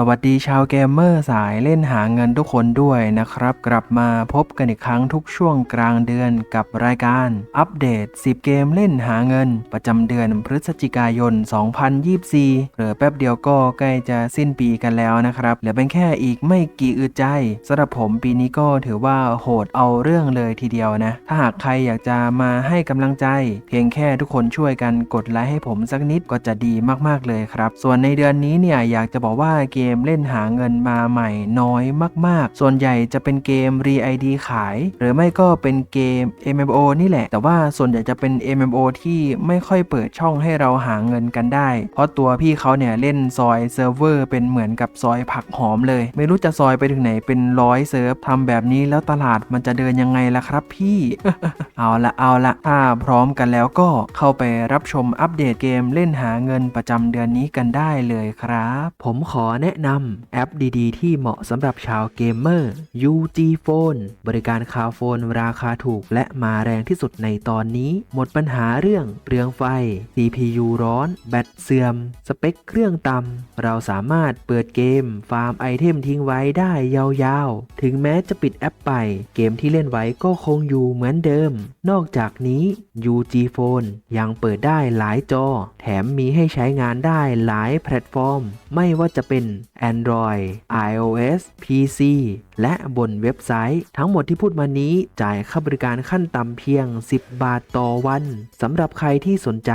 สวัสดีชาวเกมเมอร์สายเล่นหาเงินทุกคนด้วยนะครับ กลับมาพบกันอีกครั้งทุกช่วงกลางเดือนกับรายการอัปเดต 10 เกมเล่นหาเงิน ประจำเดือนพฤศจิกายน 2024เหลือแป๊บเดียวก็ใกล้จะสิ้นปีกันแล้วนะครับเหลือเป็นแค่อีกไม่กี่อึดใจสำหรับผมปีนี้ก็ถือว่าโหดเอาเรื่องเลยทีเดียวนะ ถ้าหากใครอยากจะมาให้กำลังใจ เพียงแค่ทุกคนช่วยกันกดไลค์ให้ผมสักนิดก็จะดีมากๆเลยครับ ส่วนในเดือนนี้เนี่ยอยากจะบอกว่าเกมเล่นหาเงินมาใหม่น้อยมาก ๆ ส่วนใหญ่จะเป็นเกมรีไอดีขาย หรือไม่ก็เป็นเกม MMO นี่แหละ แต่ว่าส่วนใหญ่จะเป็น MMO ที่ไม่ค่อยเปิดช่องให้เราหาเงินกันได้ เพราะตัวพี่เขาเนี่ยเล่นซอยเซิร์ฟเวอร์เป็นเหมือนกับซอยผักหอมเลย ไม่รู้จะซอยไปถึงไหนเป็นร้อยเซิร์ฟทำแบบนี้แล้วตลาดมันจะเดินยังไงล่ะครับพี่ เอาละเอาละถ้าพร้อมกันแล้วก็เข้าไปรับชมอัปเดตเกมเล่นหาเงินประจำเดือนนี้กันได้เลยครับ ผมขอแนะนำแอปดีๆ ที่เหมาะสำหรับชาวเกมเมอร์ UG Phone บริการคาโฟนราคาถูกและมาแรงที่สุดในตอนนี้ หมดปัญหาเรื่องเปลืองไฟ CPU ร้อน แบตเสื่อม สเปคเครื่องต่ำเราสามารถเปิดเกม ฟาร์มไอเทมทิ้งไว้ได้ยาวๆ ถึงแม้จะปิดแอปไป เกมที่เล่นไว้ก็คงอยู่เหมือนเดิม นอกจากนี้ UG Phone ยังเปิดได้หลายจอ แถมมีให้ใช้งานได้หลายแพลตฟอร์ม ไม่ว่าจะเป็น Android iOS PC และบนเว็บไซต์ ทั้งหมดที่พูดมานี้จ่ายค่าบริการขั้นต่ำเพียง 10 บาทต่อวันสำหรับใครที่สนใจ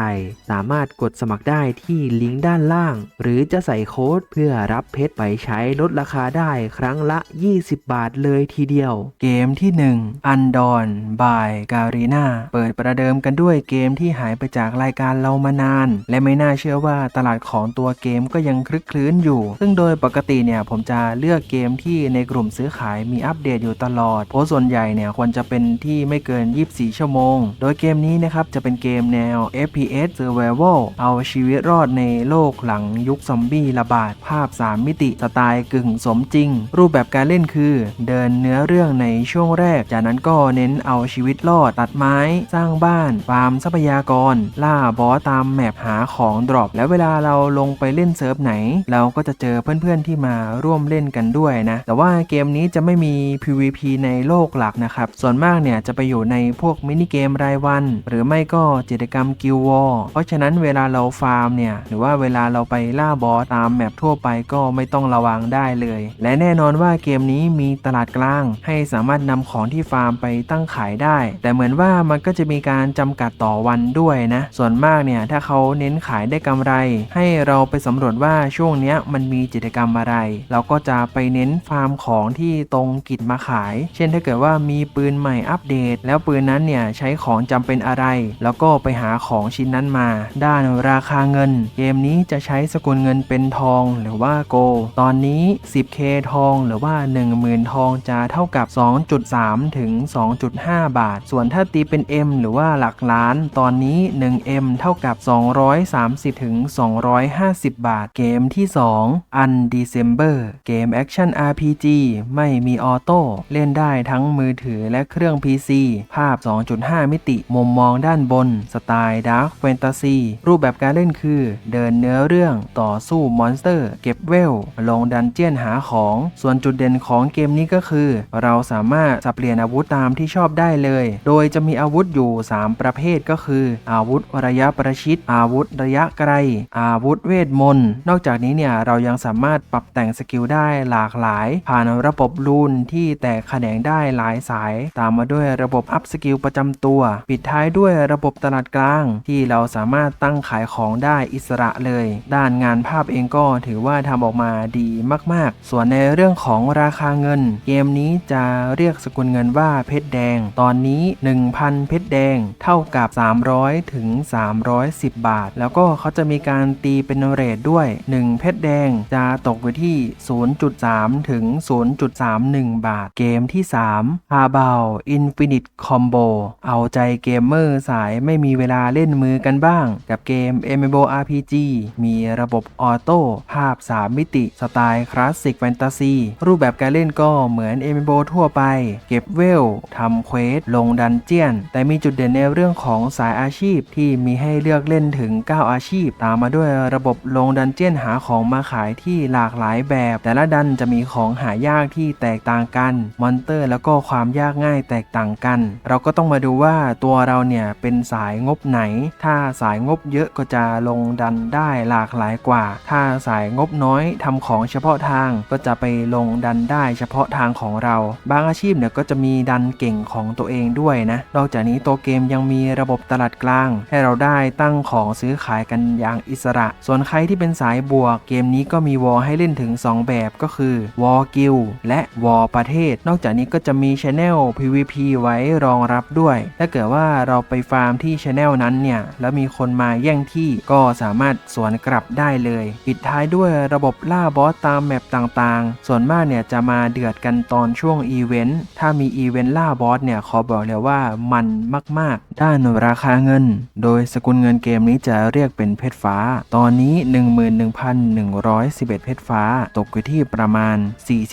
สามารถกดสมัครได้ที่ลิงก์ด้านล่าง หรือจะใส่โค้ดเพื่อรับเพชรไปใช้ลดราคาได้ครั้งละ 20 บาทเลยทีเดียว เกมที่ 1 อันดอนบายการีนาเปิดประเดิมกันด้วยเกมที่หายไปจากรายการเรามานาน และไม่น่าเชื่อว่าตลาดของตัวเกมก็ยังคลึกคลื้นอยู่ ซึ่งโดยปกติเนี่ยผมจะเลือกเกมที่ในกลุ่มซื้อขายมีอัปเดตอยู่ตลอด เพราะส่วนใหญ่เนี่ยควรจะเป็นที่ไม่เกิน 24 ชั่วโมง โดยเกมนี้นะครับจะเป็นเกมแนว FPS Survival เอาชีวิตรอดในโลกหลังยุคซอมบี้ระบาดภาพ 3 มิติสไตล์กึ่งสมจริง รูปแบบการเล่นคือ เดินเนื้อเรื่องในช่วงแรก จากนั้นก็เน้นเอาชีวิตรอดตัดไม้ สร้างบ้านฟาร์มทรัพยากร ล่าบอสตามแมปหาของดรอปแล้วเวลาเราลงไปเล่นเซิร์ฟไหน เราก็จะเจอเพื่อนๆที่มาร่วมเล่นกันด้วยนะ แต่ว่าเกมนี้จะไม่มี PVP ในโลกหลักนะครับ ส่วนมากเนี่ยจะไปอยู่ในพวกมินิเกมรายวัน หรือไม่ก็กิจกรรมกิลวอร์เพราะฉะนั้นเวลาเราฟาร์มเนี่ย หรือว่าเวลาเราไปล่าบอสตามแมปทั่วไปก็ไม่ต้องระวังได้เลย และแน่นอนว่าเกมนี้มีตลาดกลาง ให้สามารถนำของที่ฟาร์มไปตั้งขายได้ แต่เหมือนว่ามันก็จะมีการจำกัดต่อวันด้วยนะ ส่วนมากเนี่ยถ้าเขาเน้นขายได้กำไร ให้เราไปสำรวจว่าช่วงเนี้ยมันมีกิจกรรมอะไร เราก็จะไปเน้นฟาร์มของที่ตรงกิจมาขาย เช่นถ้าเกิดว่ามีปืนใหม่อัปเดต แล้วปืนนั้นเนี่ยใช้ของจำเป็นอะไร แล้วก็ไปหาของชิ้นนั้นมา ด้านราคาเงิน เกมนี้จะใช้สกุลเงินเป็นทองหรือว่าโก ตอนนี้ 10k ทองหรือว่า 10,000 ทองจะเท่ากับ 2.3 ถึง 2.5 บาท ส่วนถ้าตีเป็น M หรือว่าหลักล้าน ตอนนี้ 1M เท่ากับ 230 ถึง 250 บาท เกมที่ 2 Undecember เกมแอคชั่น RPG ไม่มีออโต้ เล่นได้ทั้งมือถือและเครื่อง PC ภาพ 2.5 มิติ มุมมองด้านบน สไตล์ดาร์ f แฟนตาซีรูปแบบการเล่นคือ เดินเนื้อเรื่องต่อสู้มอนสเตอร์ เก็บเวล ลงดันเจียนหาของ ส่วนจุดเด่นของเกมนี้ก็คือ เราสามารถสับเปลี่ยนอาวุธตามที่ชอบได้เลย โดยจะมีอาวุธอยู่ 3 ประเภทก็คือ อาวุธระยะประชิด อาวุธระยะไกล อาวุธเวทมนต์ นอกจากนี้เนี่ยเรายังสามารถปรับแต่งสกิลได้หลากหลาย ผ่านระบบรูนที่แตกแขนงได้หลายสาย ตามมาด้วยระบบอัพสกิลประจำตัว ปิดท้ายด้วยระบบตลาดกลาง ที่เราสามารถตั้งขายของได้อิสระเลย ด้านงานภาพเองก็ถือว่าทำออกมาดีมาก ๆ ส่วนในเรื่องของราคาเงิน เกมนี้จะเรียกสกุลเงินว่าเพชรแดง ตอนนี้ 1,000 เพชรแดง เท่ากับ 300 ถึง 310 บาท แล้วก็เขาจะมีการตีเป็นเรทด้วย 1 เพชรแดงจะตกอยู่ที่ 0.3 ถึง 0.31 บาท เกมที่3 h a b a l Infinite Combo เอาใจเกมเมอร์สายไม่มีเวลาเล่นมือกันบ้าง กับเกม MMORPG มีระบบออโต้ภาพ 3 มิติ สไตล์คลาสสิกแฟนตาซีรูปแบบการเล่นก็เหมือน MMO ทั่วไป เก็บเวลทำเควสลงดันเจียน แต่มีจุดเด่นในเรื่องของสายอาชีพที่มีให้เลือกเล่นถึง 9 อาชีพ ตามมาด้วยระบบลงดันเจียนหาของมาขายที่ที่หลากหลายแบบ แต่ละดันจะมีของหายากที่แตกต่างกันมอนเตอร์ แล้วก็ความยากง่ายแตกต่างกัน เราก็ต้องมาดูว่าตัวเราเนี่ยเป็นสายงบไหน ถ้าสายงบเยอะก็จะลงดันได้หลากหลายกว่า ถ้าสายงบน้อยทำของเฉพาะทางก็จะไปลงดันได้เฉพาะทางของเรา บางอาชีพเนี่ยก็จะมีดันเก่งของตัวเองด้วยนะ นอกจากนี้ตัวเกมยังมีระบบตลาดกลาง ให้เราได้ตั้งของซื้อขายกันอย่างอิสระ ส่วนใครที่เป็นสายบวกเกมนี้ก็มีีวอลให้เล่นถึง 2 แบบก็คือวอลกิลและวอลประเทศ นอกจากนี้ก็จะมีช anel PVP ไว้รองรับด้วย ถ้าเกิดว่าเราไปฟาร์มที่ช anel นั้นเนี่ย แล้วมีคนมาแย่งที่ก็สามารถสวนกลับได้เลย ปิดท้ายด้วยระบบล่าบอสตามแมปต่างๆ ส่วนมากเนี่ยจะมาเดือดกันตอนช่วงอีเวนต์ ถ้ามีอีเวนต์ล่าบอสเนี่ยขอบอกเลยว่ามันมากๆ ด้านราคาเงิน โดยสกุลเงินเกมนี้จะเรียกเป็นเพชรฟ้า ตอนนี้11เพชรฟ้า ตกอยู่ที่ประมาณ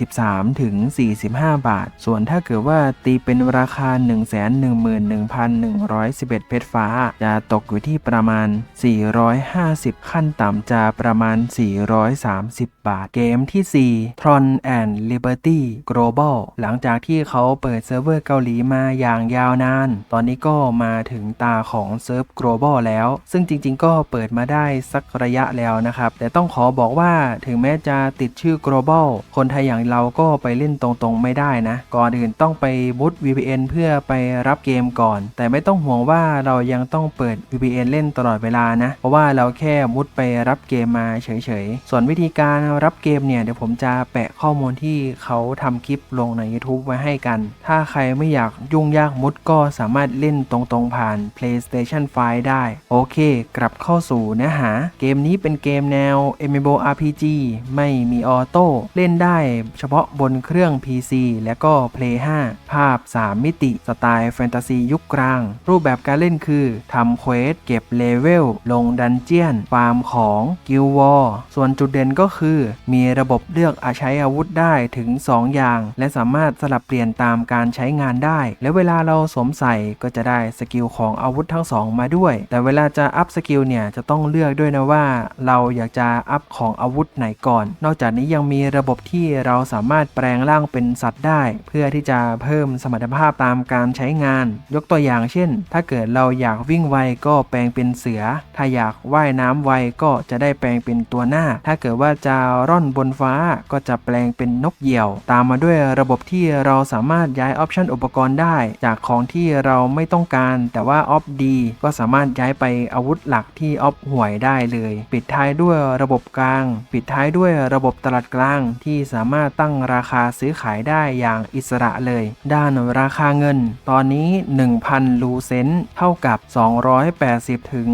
43 ถึง 45 บาท ส่วนถ้าเกิดว่าตีเป็นราคา 111,111เพชรฟ้า จะตกอยู่ที่ประมาณ 450 ขั้นต่ำจะประมาณ 430 บาท เกมที่ 4 Tron and Liberty Global หลังจากที่เขาเปิดเซิร์ฟเวอร์เกาหลีมาอย่างยาวนาน ตอนนี้ก็มาถึงตาของเซิร์ฟ Global แล้ว ซึ่งจริง ๆ ก็เปิดมาได้สักระยะแล้วนะครับ แต่ต้องขอบอกว่าถึงแม้จะติดชื่อ global คนไทยอย่างเราก็ไปเล่นตรงๆไม่ได้นะ ก่อนอื่นต้องไปมุด VPN เพื่อไปรับเกมก่อน แต่ไม่ต้องห่วงว่าเรายังต้องเปิด VPN เล่นตลอดเวลานะ เพราะว่าเราแค่มุดไปรับเกมมาเฉยๆ ส่วนวิธีการรับเกมเนี่ยเดี๋ยวผมจะแปะข้อมูลที่เขาทำคลิปลงใน YouTube ไว้ให้กัน ถ้าใครไม่อยากยุ่งยากมุดก็สามารถเล่นตรงๆผ่าน PlayStation 5 ได้ โอเค กลับเข้าสู่เนื้อหา เกมนี้เป็นเกมแนว MMORPG ไม่มีออโต้เล่นได้เฉพาะบนเครื่อง PC และก็ Play 5 ภาพ 3 มิติสไตล์แฟนตาซียุคกลาง รูปแบบการเล่นคือทำเควสเก็บเลเวลลงดันเจียนฟาร์มของกิลวอร์ส่วนจุดเด่นก็คือมีระบบเลือกอาใช้อาวุธได้ถึง 2 อย่าง และสามารถสลับเปลี่ยนตามการใช้งานได้ และเวลาเราสวมใส่ก็จะได้สกิลของอาวุธทั้งสองมาด้วย แต่เวลาจะอัพสกิลเนี่ยจะต้องเลือกด้วยนะว่า เราอยากจะอัพของอาวุธไหนก่อน นอกจากนี้ยังมีระบบที่เราสามารถแปลงร่างเป็นสัตว์ได้ เพื่อที่จะเพิ่มสมรรถภาพตามการใช้งาน ยกตัวอย่างเช่น ถ้าเกิดเราอยากวิ่งไวก็แปลงเป็นเสือ ถ้าอยากว่ายน้ำไวก็จะได้แปลงเป็นตัวหน้า ถ้าเกิดว่าจะร่อนบนฟ้าก็จะแปลงเป็นนกเหยี่ยว ตามมาด้วยระบบที่เราสามารถย้ายออปชันอุปกรณ์ได้ จากของที่เราไม่ต้องการ แต่ว่าออฟดีก็สามารถย้ายไปอาวุธหลักที่ออฟห่วยได้เลย ปิดท้ายด้วยระบบกลาง ปิดท้ายด้วยระบบตลาดกลางที่สามารถตั้งราคาซื้อขายได้อย่างอิสระเลย ด้านราคาเงิน ตอนนี้ 1,000 ลูเซนเท่ากับ 280 ถึง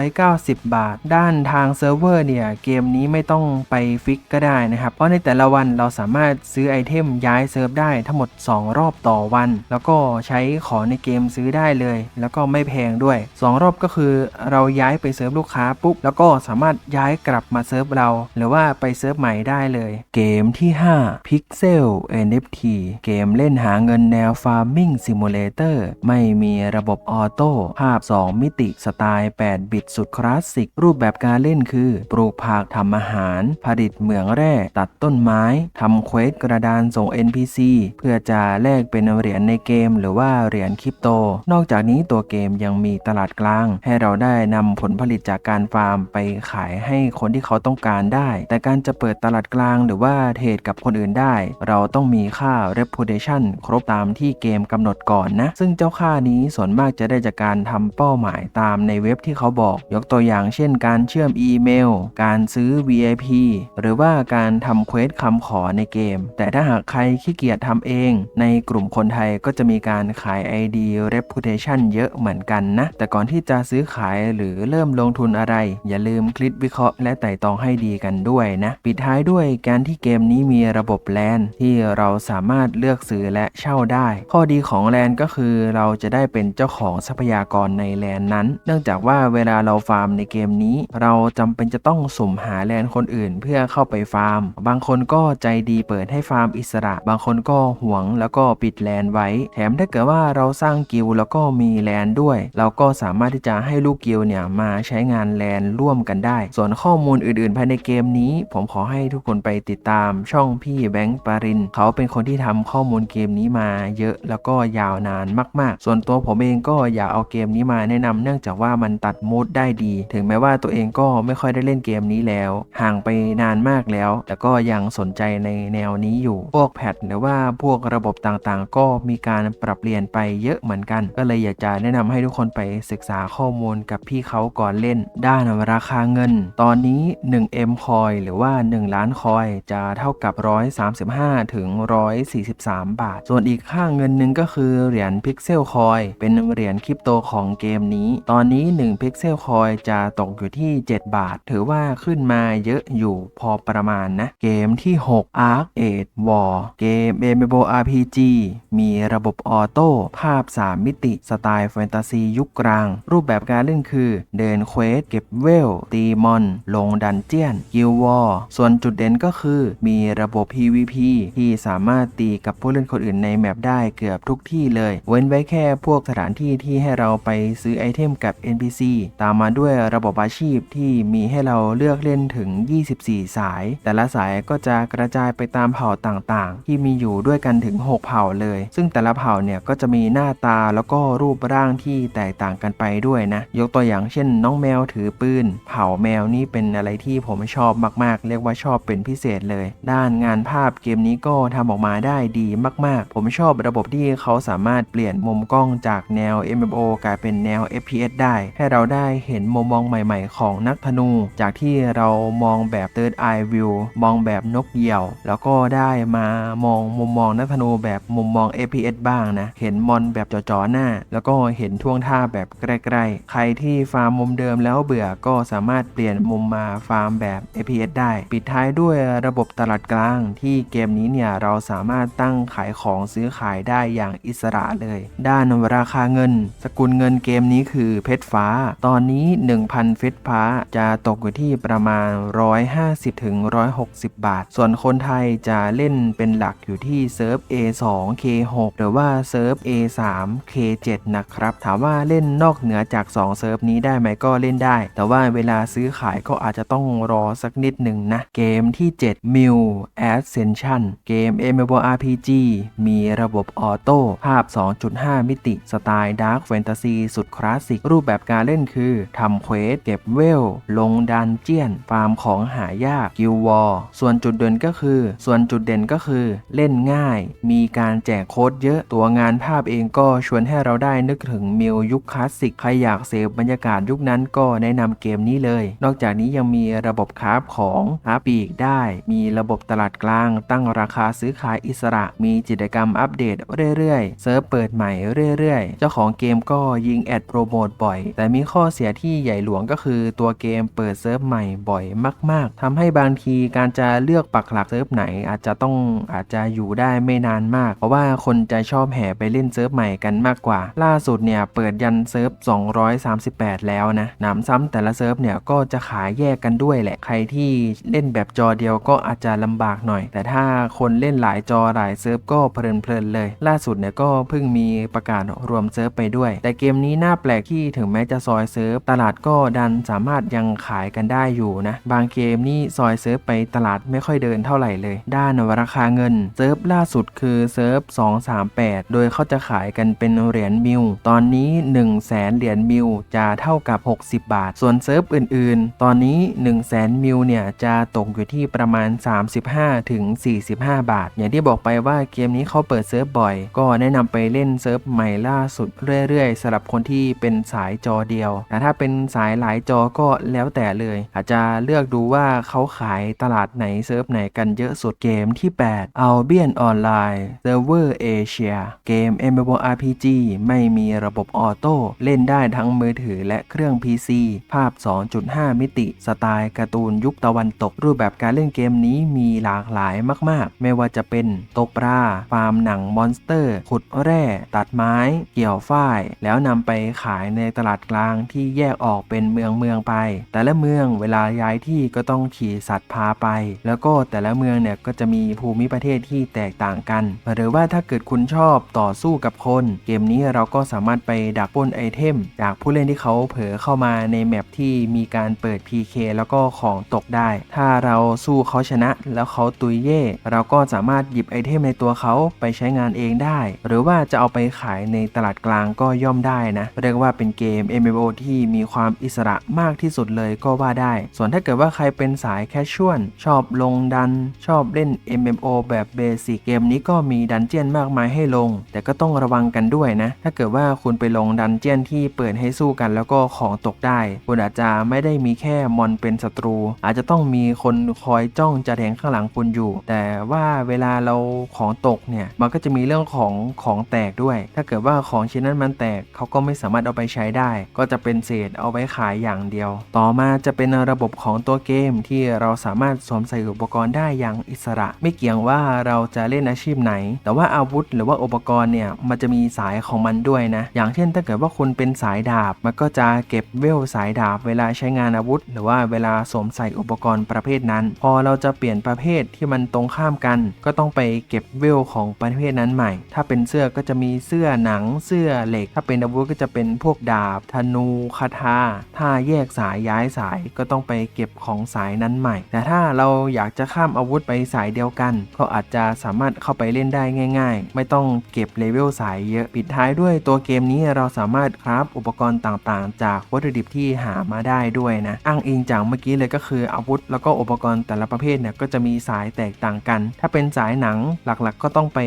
290 บาท ด้านทางเซิร์ฟเวอร์เนี่ย เกมนี้ไม่ต้องไปฟิกก็ได้นะครับ เพราะในแต่ละวันเราสามารถซื้อไอเทมย้ายเซิร์ฟได้ทั้งหมด 2 รอบต่อวัน แล้วก็ใช้ของในเกมซื้อได้เลย แล้วก็ไม่แพงด้วย 2 รอบก็คือเราย้ายไปเซิร์ฟลูกค้าปุ๊บแล้วก็สามารถย้ายกลับมาเซิร์ฟเรา หรือว่าไปเซิร์ฟใหม่ได้เลย เกมที่ 5 Pixel NFT เกมเล่นหาเงินแนว Farming Simulator ไม่มีระบบออโต้ภาพ 2 มิติสไตล์ 8 บิตสุดคลาสสิก รูปแบบการเล่นคือ ปลูกผักทำอาหารผลิตเหมืองแร่ ตัดต้นไม้ทำเควสกระดานส่ง NPC เพื่อจะแลกเป็นเหรียญในเกม หรือว่าเหรียญคริปโต นอกจากนี้ตัวเกมยังมีตลาดกลาง ให้เราได้นำผลผลิตจากการฟาร์มไปขายให้คนที่เขาต้องการได้ แต่การจะเปิดตลาดกลางหรือว่าเทรดกับคนอื่นได้ เราต้องมีค่า reputation ครบตามที่เกมกำหนดก่อนนะ ซึ่งเจ้าค่านี้ส่วนมากจะได้จากการทำเป้าหมายตามในเว็บที่เขาบอก ยกตัวอย่างเช่น การเชื่อมอีเมล การซื้อ VIP หรือว่าการทำเควสคำขอในเกม แต่ถ้าหากใครขี้เกียจทำเอง ในกลุ่มคนไทยก็จะมีการขาย ID reputation เยอะเหมือนกันนะ แต่ก่อนที่จะซื้อขายหรือเริ่มลงทุนอะไร อย่าลืมคลิกวิเคราะห์และไต่ตองให้ดีกันด้วยนะ ปิดท้ายด้วยการที่เกมนี้มีระบบแลนที่เราสามารถเลือกซื้อและเช่าได้ ข้อดีของแลนก็คือเราจะได้เป็นเจ้าของทรัพยากรในแลนนั้น เนื่องจากว่าเวลาเราฟาร์มในเกมนี้ เราจำเป็นจะต้องสุ่มหาแลนคนอื่นเพื่อพื่อเข้าไปฟาร์ม บางคนก็ใจดีเปิดให้ฟาร์มอิสระ บางคนก็หวงแล้วก็ปิดแลนไว้ แถมถ้าเกิดว่าเราสร้างกิลแล้วก็มีแลนด้วย เราก็สามารถที่จะให้ลูกกิลเนี่ยมาใช้งานแลนร่วมกันได้ ส่วนข้อมูลอื่นๆ ภายในเกมนี้ ผมขอให้ทุกคนไปติดตามช่องพี่แบงค์ปาริน เขาเป็นคนที่ทำข้อมูลเกมนี้มาเยอะแล้วก็ยาวนานมาก ๆ ส่วนตัวผมเองก็อยากเอาเกมนี้มาแนะนำเนื่องจากว่ามันตัดมูดได้ดี ถึงแม้ว่าตัวเองก็ไม่ค่อยได้เล่นเกมนี้แล้ว ห่างไปนานมากแล้ว แต่ก็ยังสนใจในแนวนี้อยู่ พวกแพทหรือว่าพวกระบบต่างๆ ก็มีการปรับเปลี่ยนไปเยอะเหมือนกัน ก็เลยอยากจะแนะนำให้ทุกคนไปศึกษาข้อมูลกับพี่เขาก่อนเล่น ด้านราคาเงิน ตอนนี้ 1M คอยหรือว่า 1 ล้านคอยจะเท่ากับ 135 ถึง 143 บาท ส่วนอีกค่าเงินหนึ่งก็คือเหรียญพิกเซลคอยเป็นเหรียญคริปโตของเกมนี้ ตอนนี้ 1 พิกเซลคอยจะตกอยู่ที่ 7 บาท ถือว่าขึ้นมาเยอะอยู่พอประมาณนะ เกมที่ 6 Arc Age War เกม MMORPG มีระบบออโต้ภาพ 3 มิติสไตล์แฟนตาซียุคกลาง รูปแบบการเล่นคือ เดินเควส เก็บเวล ตีมอน ลงดันเจียน กิลวอร์ส่วนจุดเด่นก็คือ มีระบบ PVP ที่สามารถตีกับผู้เล่นคนอื่นในแมปได้เกือบทุกที่เลย เว้นไว้แค่พวกสถานที่ที่ให้เราไปซื้อไอเทมกับ NPC ตามมาด้วยระบบอาชีพที่มีให้เราเลือกเล่นถึง 24สาย แต่ละสายก็จะกระจายไปตามเผ่าต่างๆ ที่มีอยู่ด้วยกันถึง 6 เผ่าเลย ซึ่งแต่ละเผ่าเนี่ยก็จะมีหน้าตาแล้วก็รูปร่างที่แตกต่างกันไปด้วยนะ ยกตัวอย่างเช่น น้องแมวถือปืน เผ่าแมวนี่เป็นอะไรที่ผมชอบมากๆ เรียกว่าชอบเป็นพิเศษเลย ด้านงานภาพเกมนี้ก็ทำออกมาได้ดีมากๆ ผมชอบระบบที่เขาสามารถเปลี่ยนมุมกล้องจากแนว MMO กลายเป็นแนว FPS ได้ ให้เราได้เห็นมุมมองใหม่ ๆ ของนักธนู จากที่เรามองแบบ Third Eye View มองแบบนกเหยี่ยว แล้วก็ได้มามองมุมมองนักธนูแบบมุมมอง FPS บ้างนะ เห็นมอนแบบจ่อๆหน้า แล้วก็เห็นท่วงท่าแบบใกล้ๆ ใครที่ฟาร์มมุมเดิมแล้วเบื่อก็สามารถเปลี่ยนมุมมาฟาร์มแบบ FPS ได้ ปิดท้ายด้วยระบบตลาดกลาง ที่เกมนี้เนี่ยเราสามารถตั้งขายของซื้อขายได้อย่างอิสระเลย ด้านราคาเงิน สกุลเงินเกมนี้คือเพชรฟ้า ตอนนี้ 1,000เพชรฟ้าจะตกอยู่ที่ประมาณ 150ถึง 160 บาท ส่วนคนไทยจะเล่นเป็นหลักอยู่ที่เซิร์ฟ A2 K6 หรือว่าเซิร์ฟ A3 K7 นะครับ ถามว่าเล่นนอกเหนือจาก 2 เซิร์ฟนี้ได้ไหมก็เล่นได้ แต่ว่าเวลาซื้อขายก็อาจจะต้องรอสักนิดหนึ่งนะ เกมที่ 7 m i l Ascension เกม MMORPG มีระบบออโต้ภาพ 2.5 มิติ สไตล์ Dark Fantasy สุดคลาสสิก รูปแบบการเล่นคือทำเควสเก็บเวล ลงดันเจียน ฟาร์มของหายากกิลวอร์ส่วนจุดเด่นก็คือ ส่วนจุดเด่นก็คือเล่นง่าย มีการแจกโค้ดเยอะตัวงานภาพเองก็ชวนให้เราได้นึกถึงมิลยุคคลาสสิกใครอยากเสพบรรยากาศยุคนั้นก็แนะนำเกมนี้เลย นอกจากนี้ยังมีระบบคราฟของหาปีกได้ มีระบบตลาดกลาง ตั้งราคาซื้อขายอิสระ มีกิจกรรมอัปเดตเรื่อยๆ เซิร์ฟเปิดใหม่เรื่อยๆ เจ้าของเกมก็ยิงแอดโปรโมทบ่อย แต่มีข้อเสียที่ใหญ่หลวงก็คือตัวเกมเปิดเซิร์ฟใหม่บ่อยมาก ๆทำให้บางทีการจะเลือกปักหลักเซิร์ฟไหน อาจจะต้องอาจจะอยู่ได้ไม่นานมาก เพราะว่าคนจะชอบแห่ไปเล่นเซิร์ฟใหม่กันมากกว่า ล่าสุดเนี่ยเปิดยันเซิร์ฟ 238 แล้วนะหนำซ้ำแต่ละเซิร์ฟเนี่ยก็จะขายแยกกันด้วยแหละ ใครที่เล่นแบบจอเดียวก็อาจจะลำบากหน่อย แต่ถ้าคนเล่นหลายจอหลายเซิร์ฟก็เพลินๆเลย ล่าสุดเนี่ยก็เพิ่งมีประกาศรวมเซิร์ฟไปด้วย แต่เกมนี้น่าแปลกที่ถึงแม้จะซอยเซิร์ฟตลาดก็ดันสามารถยังขายกันได้อยู่นะบางเกมนี่ซอยเซิร์ฟไปตลาดไม่ค่อยเดินเท่าไหร่เลย ด้านราคาเงินเซิร์ฟล่าสุดคือเซิร์ฟ238 โดยเขาจะขายกันเป็นเหรียญมิล ตอนนี้ 1 0 0 0 0แสนเหรียญมิลจะเท่ากับ 60 บาท ส่วนเซิร์ฟอื่นๆ ตอนนี้ 1 0 0 0 0แสนมิลเนี่ยจะตกอยู่ที่ประมาณ 35ถึง45 บาท อย่างที่บอกไปว่าเกมนี้เขาเปิดเซิร์ฟบ่อย ก็แนะนำไปเล่นเซิร์ฟใหม่ล่าสุดเรื่อยๆสำหรับคนที่เป็นสายจอเดียวแต่ถ้าเป็นสายหลายจอก็แล้วแต่เลย อาจจะเลือกดูว่าเขาขายตลาดไหนเซิร์ฟไหนกันเยอะสุดเกมที่8 Albion Online Server Asia เกม MMORPG ไม่มีระบบออโต้เล่นได้ทั้งมือถือและเครื่อง PC ภาพ 2.5 มิติ สไตล์การ์ตูนยุคตะวันตก รูปแบบการเล่นเกมนี้มีหลากหลายมาก ๆ ไม่ว่าจะเป็นตกปลาฟาร์มหนังมอนสเตอร์ ขุดแร่ ตัดไม้ เกี่ยวฝ้าย แล้วนำไปขายในตลาดกลางที่แยกออกเป็นเมืองเมืองไป แต่ละเมืองเวลาย้ายที่ก็ต้องขี่ขี่สัตว์พาไป แล้วก็แต่ละเมืองเนี่ยก็จะมีภูมิประเทศที่แตกต่างกัน หรือว่าถ้าเกิดคุณชอบต่อสู้กับคน เกมนี้เราก็สามารถไปดักปล้นไอเทม จากผู้เล่นที่เขาเผลอเข้ามาในแมปที่มีการเปิด PK แล้วก็ของตกได้ ถ้าเราสู้เขาชนะแล้วเขาตุยเย่เราก็สามารถหยิบไอเทมในตัวเขาไปใช้งานเองได้ หรือว่าจะเอาไปขายในตลาดกลางก็ย่อมได้นะ เรียกว่าเป็นเกม MMO ที่มีความอิสระมากที่สุดเลยก็ว่าได้ ส่วนถ้าเกิดว่าใครเป็นสายแคชชวลชอบลงดัน ชอบเล่น MMO แบบเบสิกเกมนี้ก็มีดันเจียนมากมายให้ลง แต่ก็ต้องระวังกันด้วยนะ ถ้าเกิดว่าคุณไปลงดันเจียนที่เปิดให้สู้กันแล้วก็ของตกได้ คุณอาจจะไม่ได้มีแค่มอนเป็นศัตรู อาจจะต้องมีคนคอยจ้องจะแทงข้างหลังคุณอยู่ แต่ว่าเวลาเราของตกเนี่ยมันก็จะมีเรื่องของของแตกด้วย ถ้าเกิดว่าของชิ้นนั้นมันแตกเขาก็ไม่สามารถเอาไปใช้ได้ ก็จะเป็นเศษเอาไว้ขายอย่างเดียว ต่อมาจะเป็นระบบของตัวเกมที่เราสามารถสวมใส่อุปกรณ์ได้อย่างอิสระ ไม่เกี่ยงว่าเราจะเล่นอาชีพไหน แต่ว่าอาวุธหรือว่าอุปกรณ์เนี่ยมันจะมีสายของมันด้วยนะ อย่างเช่นถ้าเกิดว่าคุณเป็นสายดาบ มันก็จะเก็บเวลสายดาบเวลาใช้งานอาวุธ หรือว่าเวลาสวมใส่อุปกรณ์ประเภทนั้น พอเราจะเปลี่ยนประเภทที่มันตรงข้ามกัน ก็ต้องไปเก็บเวลของประเภทนั้นใหม่ ถ้าเป็นเสื้อก็จะมีเสื้อหนังเสื้อเหล็ก ถ้าเป็นอาวุธก็จะเป็นพวกดาบ ธนูคาถาถ้าแยกสายย้ายสายก็ต้องไปเก็บของสายนั้นใหม่ แต่ถ้าเราอยากจะข้ามอาวุธไปสายเดียวกัน ก็อาจจะสามารถเข้าไปเล่นได้ง่าย ๆ ไม่ต้องเก็บเลเวลสายเยอะ ปิดท้ายด้วยตัวเกมนี้เราสามารถคราฟอุปกรณ์ต่างๆ จากวัตถุดิบที่หามาได้ด้วยนะ อ้างอิงจากเมื่อกี้เลยก็คืออาวุธ แล้วก็อุปกรณ์แต่ละประเภทเนี่ยก็จะมีสายแตกต่างกัน ถ้าเป็นสายหนังหลักๆ ก็ต้องไป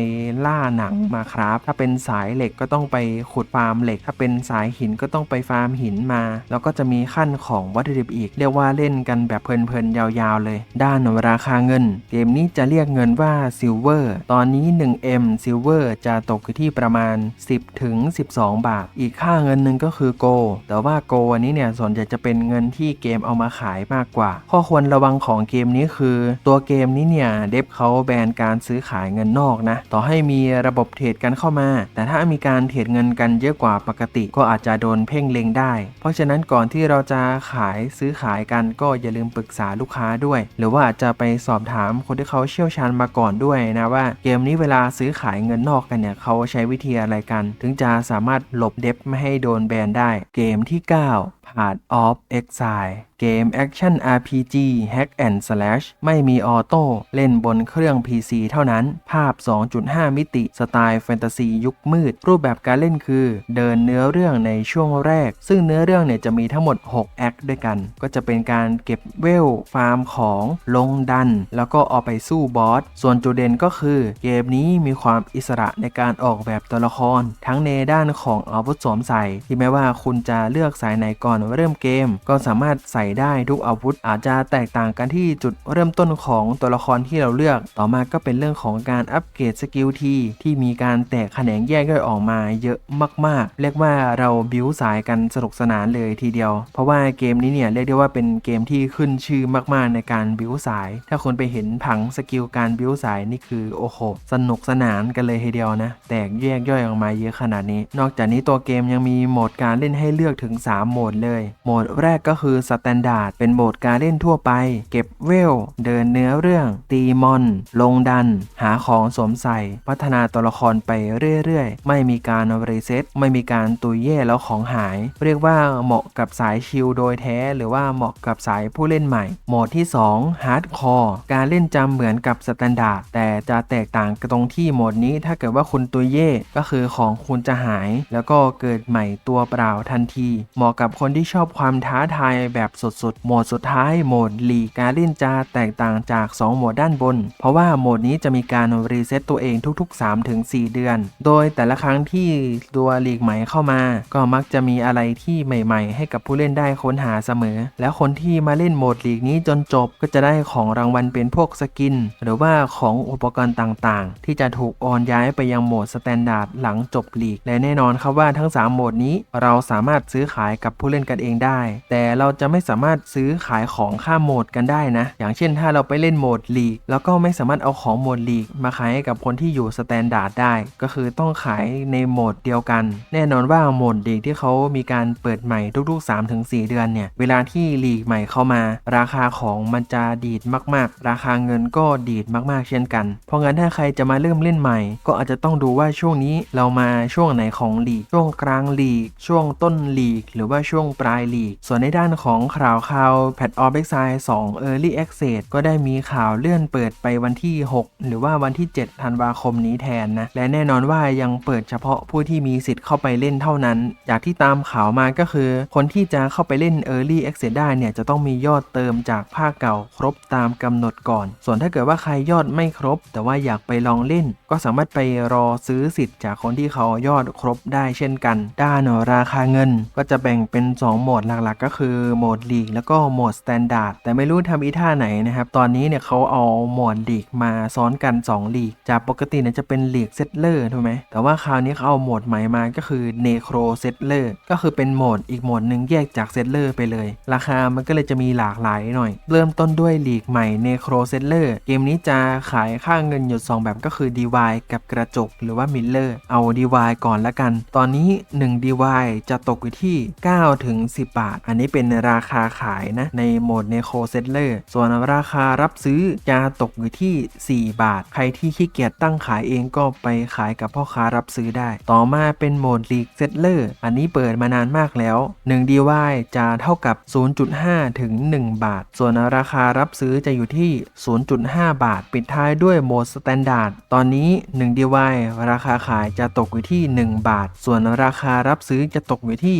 ล่าหนังมาครับ ถ้าเป็นสายเหล็กก็ต้องไปขุดฟาร์มเหล็ก ถ้าเป็นสายหินก็ต้องไปฟาร์มหินมา แล้วก็จะมีขั้นของวัตถุดิบอีก เรียกว่าเล่นกันแบบเพลินๆยาวๆเลย ด้านราคาเงิน เกมนี้จะเรียกเงินว่าซิลเวอร์ตอนนี้ 1M ซิลเวอร์จะตกอยู่ที่ประมาณ 10ถึง12 บาท อีกค่าเงินหนึ่งก็คือโก แต่ว่าโกอันนี้เนี่ยส่วนใหญ่จะเป็นเงินที่เกมเอามาขายมากกว่า ข้อควรระวังของเกมนี้คือ ตัวเกมนี้เนี่ยเดฟเขาแบนการซื้อขายเงินนอกนะ ต่อให้มีระบบเทรดกันเข้ามา แต่ถ้ามีการเทรดเงินกันเยอะกว่าปกติก็อาจจะโดนเพ่งเล็งได้ เพราะฉะนั้นก่อนที่เราจะขายซื้อขายกันก็อย่าลืมปรึกษาลูกค้าด้วย หรือว่าอาจจะไปสอบถามคนที่เขาเชี่ยวชาญมาก่อนด้วยนะว่าเกมนี้เวลาซื้อขายเงินนอกกันเนี่ยเขาใช้วิธีอะไรกัน ถึงจะสามารถหลบเดฟไม่ให้โดนแบนได้ เกมที่ 9 Path of Exile เกมแอคชั่น RPG Hack and Slash ไม่มีออโต้ เล่นบนเครื่อง PC เท่านั้น ภาพ 2.5 มิติ สไตล์แฟนตาซียุคมืด รูปแบบการเล่นคือ เดินเนื้อเรื่องในช่วงแรก ซึ่งเนื้อเรื่องเนี่ยจะมีทั้งหมด 6 แอคด้วยกัน ก็จะเป็นการเก็บเวล ฟาร์มของ ลงดัน แล้วก็เอาไปสู้บอส ส่วนจุดเด่นก็คือ เกมนี้มีความอิสระในการออกแบบตัวละคร ทั้งในด้านของอาวุธสวมใส่ ที่แม้ว่าคุณจะเลือกสายไหนก่อนอนเริ่มเกม ก็สามารถใส่ได้ทุกอาวุธ อาจจะแตกต่างกันที่จุดเริ่มต้นของตัวละครที่เราเลือก ต่อมาก็เป็นเรื่องของการอัปเกรดสกิลทีที่มีการแตกแขนงแยกย่อยออกมาเยอะมาก ๆ เรียกว่าเราบิวสายกันสนุกสนานเลยทีเดียว เพราะว่าเกมนี้เนี่ยเรียกได้ว่าเป็นเกมที่ขึ้นชื่อมากๆในการบิวสาย ถ้าคนไปเห็นผังสกิลการบิวสายนี่คือโอ้โหสนุกสนานกันเลยทีเดียวนะ แตกแยกย่อยออกมาเยอะขนาดนี้ นอกจากนี้ตัวเกมยังมีโหมดการเล่นให้เลือกถึง 3 โหมดเลย โหมดแรกก็คือสแตนดาร์ดเป็นโหมดการเล่นทั่วไป เก็บเวล เดินเนื้อเรื่อง ตีมอน ลงดัน หาของสวมใส่ พัฒนาตัวละครไปเรื่อยๆ ไม่มีการรีเซ็ตไม่มีการตุยเย่แล้วของหาย เรียกว่าเหมาะกับสายชิลโดยแท้ หรือว่าเหมาะกับสายผู้เล่นใหม่ โหมดที่2 Hard Core การเล่นจำเหมือนกับสแตนดาร์ดแต่จะแตกต่างกันตรงที่โหมดนี้ถ้าเกิดว่าคุณตุยเย่ก็คือของคุณจะหาย แล้วก็เกิดใหม่ตัวเปล่าทันที เหมาะกับคนที่ชอบความท้าทายแบบสุดๆ โหมดสุดท้ายโหมดลีกการเล่นจะแตกต่างจาก 2 โหมดด้านบน เพราะว่าโหมดนี้จะมีการรีเซ็ตตัวเองทุก ๆ 3-4 เดือน โดยแต่ละครั้งที่ตัวลีกใหม่เข้ามา ก็มักจะมีอะไรที่ใหม่ ๆ ให้กับผู้เล่นได้ค้นหาเสมอ แล้วคนที่มาเล่นโหมดลีกนี้จนจบก็จะได้ของรางวัลเป็นพวกสกิน หรือว่าของอุปกรณ์ต่างๆ ที่จะถูกโอนย้ายไปยังโหมดสแตนดาร์ดหลังจบลีกและแน่นอนครับว่าทั้ง 3 โหมดนี้เราสามารถซื้อขายกับผู้เล่นกันเองได้ แต่เราจะไม่สามารถซื้อขายของข้ามโหมดกันได้นะ อย่างเช่นถ้าเราไปเล่นโหมดลีกแล้วก็ไม่สามารถเอาของโหมดลีกมาขายให้กับคนที่อยู่สแตนดาร์ดได้ ก็คือต้องขายในโหมดเดียวกัน แน่นอนว่าโหมดลีกที่เขามีการเปิดใหม่ทุกๆ 3-4 เดือนเนี่ย เวลาที่ลีกใหม่เข้ามา ราคาของมันจะดีดมากๆ ราคาเงินก็ดีดมากๆ เช่นกัน เพราะงั้นถ้าใครจะมาเริ่มเล่นใหม่ ก็อาจจะต้องดูว่าช่วงนี้เรามาช่วงไหนของลีก ช่วงกลางลีก ช่วงต้นลีก หรือว่าช่วงปลายลีก ส่วนในด้านของข่าวข่าวแพทออฟเอ็กไซ2 Early Access ก็ได้มีข่าวเลื่อนเปิดไปวันที่ 6 หรือว่าวันที่ 7 ธันวาคมนี้แทนนะ และแน่นอนว่ายังเปิดเฉพาะผู้ที่มีสิทธิ์เข้าไปเล่นเท่านั้น จากที่ตามข่าวมาก็คือ คนที่จะเข้าไปเล่น Early Access ได้เนี่ยจะต้องมียอดเติมจากภาคเก่าครบตามกำหนดก่อน ส่วนถ้าเกิดว่าใครยอดไม่ครบ แต่ว่าอยากไปลองเล่น ก็สามารถไปรอซื้อสิทธิ์จากคนที่เขายอดครบได้เช่นกัน ด้านราคาเงิน ก็จะแบ่งเป็น 2 โหมดหลักๆ ก็คือโหมดลีกแล้วก็โหมดสแตนดาร์ดแต่ไม่รู้ทำอีท่าไหนนะครับ ตอนนี้เนี่ยเขาเอาโหมดลีกมาซ้อนกัน 2 ลีก จากปกติเนี่ยจะเป็นลีกเซตเลอร์ถูกไหมแต่ว่าคราวนี้เขาเอาโหมดใหม่มาก็คือเนโครเซตเลอร์ก็คือเป็นโหมดอีกโหมดหนึ่งแยกจากเซตเลอร์ไปเลย ราคามันก็เลยจะมีหลากหลายหน่อย เริ่มต้นด้วยลีกใหม่เนโครเซตเลอร์เกมนี้จะขายค่าเงินอยู่2แบบก็คือดีวา DY กับกระจกหรือว่ามิลเลอร์เอา DY ก่อนละกัน ตอนนี้ 1 DY จะตกอยู่ที่ 9 ถึง 10 บาท อันนี้เป็นราคาขายนะ ในโหมดเนโคเซตเลอร์ส่วนราคารับซื้อจะตกอยู่ที่ 4 บาท ใครที่ขี้เกียจตั้งขายเองก็ไปขายกับพ่อค้ารับซื้อได้ ต่อมาเป็นโหมดลีกเซตเลอร์อันนี้เปิดมานานมากแล้ว1 DY จะเท่ากับ 0.5 ถึง 1 บาท ส่วนราคารับซื้อจะอยู่ที่ 0.5 บาท ปิดท้ายด้วยโหมดสแตนดาร์ดตอนนี้1 DY ราคาขายจะตกอยู่ที่ 1 บาท ส่วนราคารับซื้อจะตกอยู่ที่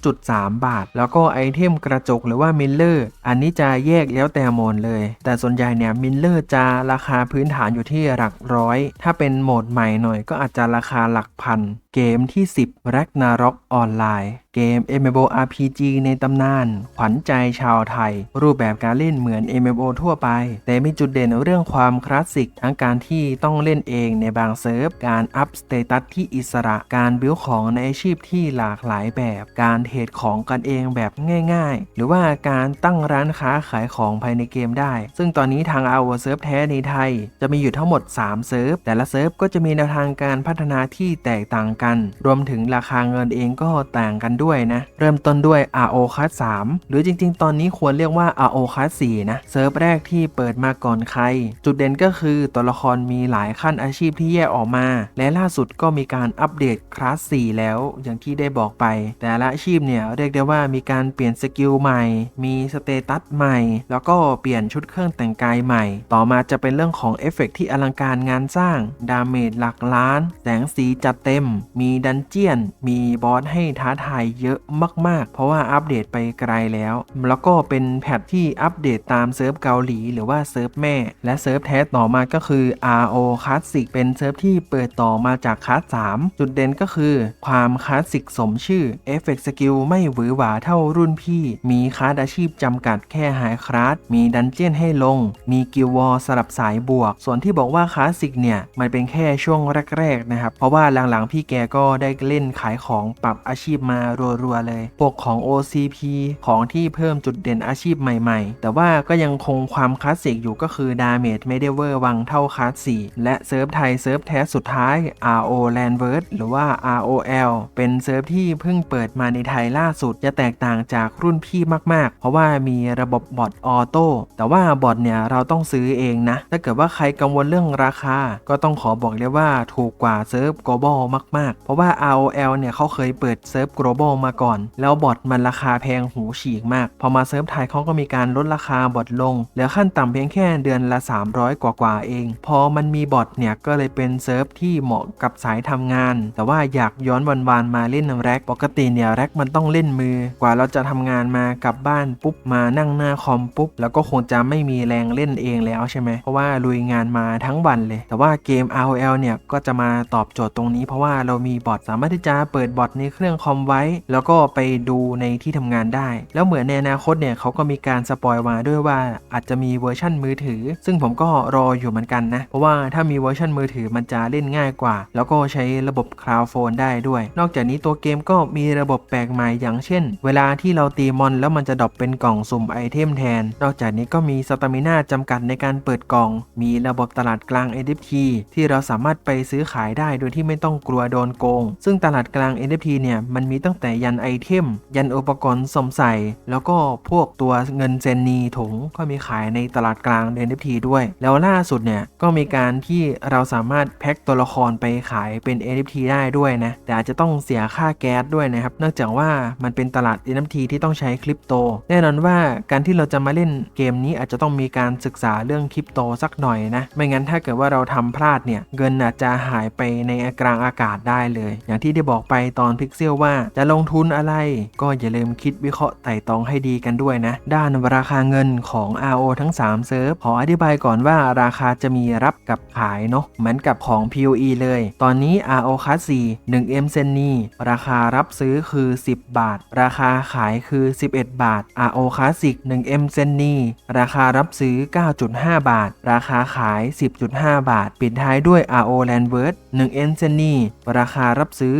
0.3 บาท แล้วก็ไอเทมกระจกหรือว่ามิลเลอร์อันนี้จะแยกแล้วแต่โหมดเลย แต่ส่วนใหญ่เนี่ยมิลเลอร์จะราคาพื้นฐานอยู่ที่หลักร้อย ถ้าเป็นโหมดใหม่หน่อยก็อาจจะราคาหลักพัน เกมที่ 10 Ragnarok ออนไลน์ เกม MMORPG ในตำนาน ขวัญใจชาวไทย รูปแบบการเล่นเหมือน MMO ทั่วไป แต่มีจุดเด่นเรื่องความคลาสสิก ทั้งการที่ต้องเล่นเองในบางเซิร์ฟ การอัพสเตตัสที่อิสระ การบิวของในอาชีพที่หลากหลายแบบ การเทรดของกันเองแบบง่าย ๆ หรือว่าการตั้งร้านค้าขายของภายในเกมได้ ซึ่งตอนนี้ทาง o อาเซิร์ฟแท้ในไทย จะมีอยู่ทั้งหมด 3 เซิร์ฟ แต่ละเซิร์ฟก็จะมีแนวทางการพัฒนาที่แตกต่างกัน รวมถึงราคาเงินเองก็ต่างกันด้วยนะ เริ่มต้นด้วย RO Class 3 หรือจริง ๆ ตอนนี้ควรเรียกว่า RO Class 4นะ เซิร์ฟแรกที่เปิดมาก่อนใคร จุดเด่นก็คือตัวละครมีหลายขั้นอาชีพที่แยกออกมา และล่าสุดก็มีการอัปเดตคลาส 4 แล้ว อย่างที่ได้บอกไป แต่ละอาชีพเนี่ยเรียกได้ว่ามีการเปลี่ยนสกิลใหม่ มีสเตตัสใหม่ แล้วก็เปลี่ยนชุดเครื่องแต่งกายใหม่ ต่อมาจะเป็นเรื่องของเอฟเฟกต์ที่อลังการงานสร้าง ดาเมจหลักล้าน แสงสีจัดเต็ม มีดันเจียน มีบอสให้ท้าทายเยอะมากๆ เพราะว่าอัปเดตไปไกลแล้ว แล้วก็เป็นแพทที่อัปเดตตามเซิร์ฟเกาหลี หรือว่าเซิร์ฟแม่ และเซิร์ฟแท้ต่อมาก็คือ RO Classic เป็นเซิร์ฟที่เปิดต่อมาจากคลาส3จุดเด่นก็คือ ความคลาสสิกสมชื่อเอฟเฟกต์สกิลไม่หวือหวาเท่ารุ่นพี่ มีคลาสอาชีพจำกัดแค่หายคลาสมีดันเจียนให้ลง มีกิลวอลสลับสายบวก ส่วนที่บอกว่าคลาสสิกเนี่ย มันเป็นแค่ช่วงแรกๆนะครับ เพราะว่าหลังๆพี่แกก็ได้เล่นขายของปรับอาชีพมารวๆเลย พวกของ OCP ของที่เพิ่มจุดเด่นอาชีพใหม่ๆ แต่ว่าก็ยังคงความคลาสสิกอยู่ก็คือดาเมจไม่ได้เวอร์วังเท่าคลาส4และเซิร์ฟไทยเซิร์ฟแท้สุดท้าย RO Landverse หรือว่า ROL เป็นเซิร์ฟที่เพิ่งเปิดมาในไทยล่าสุดจะแตกต่างจากรุ่นพี่มากๆ เพราะว่ามีระบบบอทออโต้แต่ว่าบอทเนี่ยเราต้องซื้อเองนะ ถ้าเกิดว่าใครกังวลเรื่องราคา ก็ต้องขอบอกเลยว่าถูกกว่าเซิร์ฟ global มาก ๆ เพราะว่า ROL เนี่ยเขาเคยเปิดเซิร์ฟ global มาก่อน แล้วบอทมันราคาแพงหูฉีกมาก พอมาเซิร์ฟไทยเขาก็มีการลดราคาบอทลงเหลือขั้นต่ำเพียงแค่เดือนละ 300 กว่าๆเอง พอมันมีบอทเนี่ยก็เลยเป็นเซิร์ฟที่เหมาะกับสายทำงาน แต่ว่าอยากย้อนวันๆมาเล่นแร็กปกติเนี่ยแร็กมันต้องเล่นมือกว่าเราจะทำงานมากลับบ้านปุ๊บมานั่งหน้าคอมปุ๊บแล้วก็คงจะไม่มีแรงเล่นเองแล้วใช่ไหมเพราะว่าลุยงานมาทั้งวันเลย แต่ว่าเกม ROL เนี่ยก็จะมาตอบโจทย์ตรงนี้เพราะว่าเรามีบอทสามารถที่จะเปิดบอทในเครื่องคอมไว้แล้วก็ไปดูในที่ทำงานได้ แล้วเหมือนในอนาคตเนี่ยเขาก็มีการสปอยมาด้วยว่าอาจจะมีเวอร์ชั่นมือถือ ซึ่งผมก็รออยู่เหมือนกันนะ เพราะว่าถ้ามีเวอร์ชันมือถือมันจะเล่นง่ายกว่า แล้วก็ใช้ระบบคลาวด์โฟนได้ด้วย นอกจากนี้ตัวเกมก็มีระบบแปลกใหม่อย่างเช่น เวลาที่เราตีมอนแล้วมันจะดรอปเป็นกล่องสุ่มไอเทมแทน นอกจากนี้ก็มีสตามิน่าจำกัดในการเปิดกล่อง มีระบบตลาดกลาง NFT ที่เราสามารถไปซื้อขายได้โดยที่ไม่ต้องกลัวโดนโกง ซึ่งตลาดกลาง NFT เนี่ยมันมีตั้งแต่ยันไอเทม ยันอุปกรณ์สมใส่ แล้วก็พวกตัวเงินเซนนีถุงก็มีขายในตลาดกลาง NFT ด้วย แล้วล่าสุดเนี่ยก็มีการที่เราสามารถแพ็คตัวละครไปขายเป็น NFT ได้ด้วยนะแต่อาจจะต้องเสียค่าแก๊สด้วยนะครับเนื่องจากว่ามันเป็นตลาด NFT ที่ต้องใช้คริปโต แน่นอนว่าการที่เราจะมาเล่นเกมนี้อาจจะต้องมีการศึกษาเรื่องคริปโตสักหน่อยนะไม่งั้นถ้าเกิดว่าเราทำพลาดเนี่ยเงินอาจจะหายไปในกลางอากาศได้เลย อย่างที่ได้บอกไปตอนพิกเซลว่าจะลงทุนอะไร ก็อย่าลืมคิดวิเคราะห์ไต่ตองให้ดีกันด้วยนะ ด้านราคาเงินของ RO ทั้ง 3 เซิร์ฟขออธิบายก่อนว่าราคาจะมีรับกับขายเนาะเหมือนกับของ POE เลย ตอนนี้ RO Class 4 1M เซนนีราคารับซื้อคือ 10 บาท ราคาขายคือ 11 บาท RO Classic 1M เซนนีราคารับซื้อ 9.5 บาท ราคาขาย 10.5 บาท ปิดท้ายด้วย RO Landward 1M เซนนีราคารับซื้อ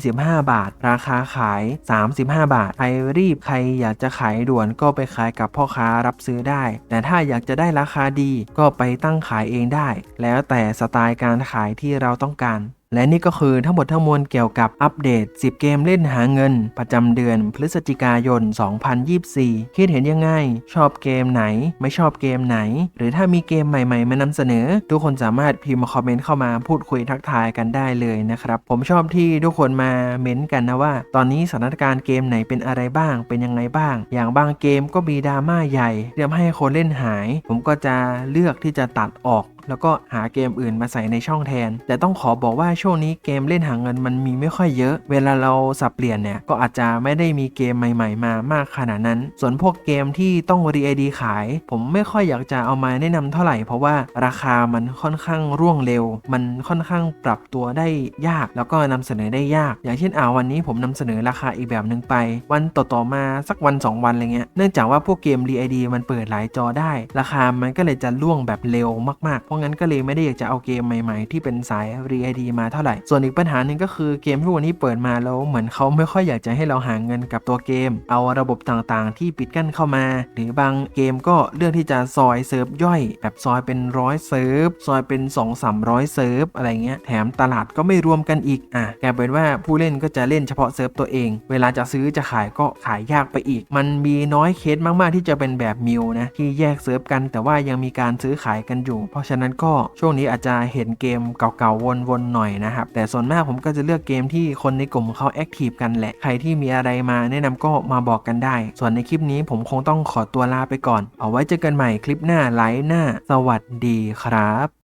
25 บาท ราคาขาย 35 บาท ใครรีบใครอยากจะขายด่วนก็ไปขายกับพ่อค้ารับซื้อได้ แต่ถ้าอยากจะได้ราคาดีก็ไปตั้งขายเองได้ แล้วแต่สไตล์การขายที่เราต้องการและนี่ก็คือทั้งหมดทั้งมวลเกี่ยวกับอัปเดต 10 เกมเล่นหาเงิน ประจำเดือนพฤศจิกายน 2024 คิดเห็นยังไง ชอบเกมไหน ไม่ชอบเกมไหน หรือถ้ามีเกมใหม่ๆ มานำเสนอ ทุกคนสามารถพิมพ์คอมเมนต์เข้ามาพูดคุยทักทายกันได้เลยนะครับ ผมชอบที่ทุกคนมาเม้นต์กันนะว่า ตอนนี้สถานการณ์เกมไหนเป็นอะไรบ้าง เป็นยังไงบ้าง อย่างบางเกมก็มีดราม่าใหญ่เรียมให้คนเล่นหาย ผมก็จะเลือกที่จะตัดออก แล้วก็หาเกมอื่นมาใส่ในช่องแทน แต่ต้องขอบอกว่าช่วงนี้เกมเล่นหาเงินมันมีไม่ค่อยเยอะ เวลาเราสับเปลี่ยนเนี่ยก็อาจจะไม่ได้มีเกมใหม่ ๆ มามากขนาดนั้น ส่วนพวกเกมที่ต้องรีไอดีขาย ผมไม่ค่อยอยากจะเอามาแนะนำเท่าไหร่ เพราะว่าราคามันค่อนข้างร่วงเร็ว มันค่อนข้างปรับตัวได้ยาก แล้วก็นำเสนอได้ยาก อย่างเช่นเอาวันนี้ผมนำเสนอราคาอีกแบบหนึ่งไป วันต่อๆมาสักวัน 2 วันอะไรเงี้ยเนื่องจากว่าพวกเกมรีไอดีมันเปิดหลายจอได้ ราคามันก็เลยจะล่วงแบบเร็วมากๆราะงั้นก็เลยไม่ได้อยากจะเอาเกมใหม่ๆ ที่เป็นสาย re ID มาเท่าไหร่ ส่วนอีกปัญหาหนึ่งก็คือเกมที่วันนี้เปิดมาแล้วเหมือนเขาไม่ค่อยอยากจะให้เราหาเงินกับตัวเกม เอาระบบต่างๆ ที่ปิดกั้นเข้ามา หรือบางเกมก็เลือกที่จะซอยเซิร์ฟย่อย แบบซอยเป็นร้อยเซิร์ฟซอยเป็น 2 3 0 0เซิร์ฟอะไรเงี้ยแถมตลาดก็ไม่รวมกันอีกอะกลายเป็นว่าผู้เล่นก็จะเล่นเฉพาะเซิร์ฟตัวเอง เวลาจะซื้อจะขายก็ขายยากไปอีก มันมีน้อยเคสมากๆ ที่จะเป็นแบบมิวนะที่แยกเซิร์ฟกัน แต่ว่ายังมีการซื้อขายกันอยู่ เพราะฉะนั้นก็ช่วงนี้อาจจะเห็นเกมเก่าๆวนๆหน่อยนะครับแต่ส่วนมากผมก็จะเลือกเกมที่คนในกลุ่มเขาแอคทีฟกันแหละใครที่มีอะไรมาแนะนำก็มาบอกกันได้ ส่วนในคลิปนี้ผมคงต้องขอตัวลาไปก่อน เอาไว้เจอกันใหม่คลิปหน้าไลฟ์หน้า สวัสดีครับ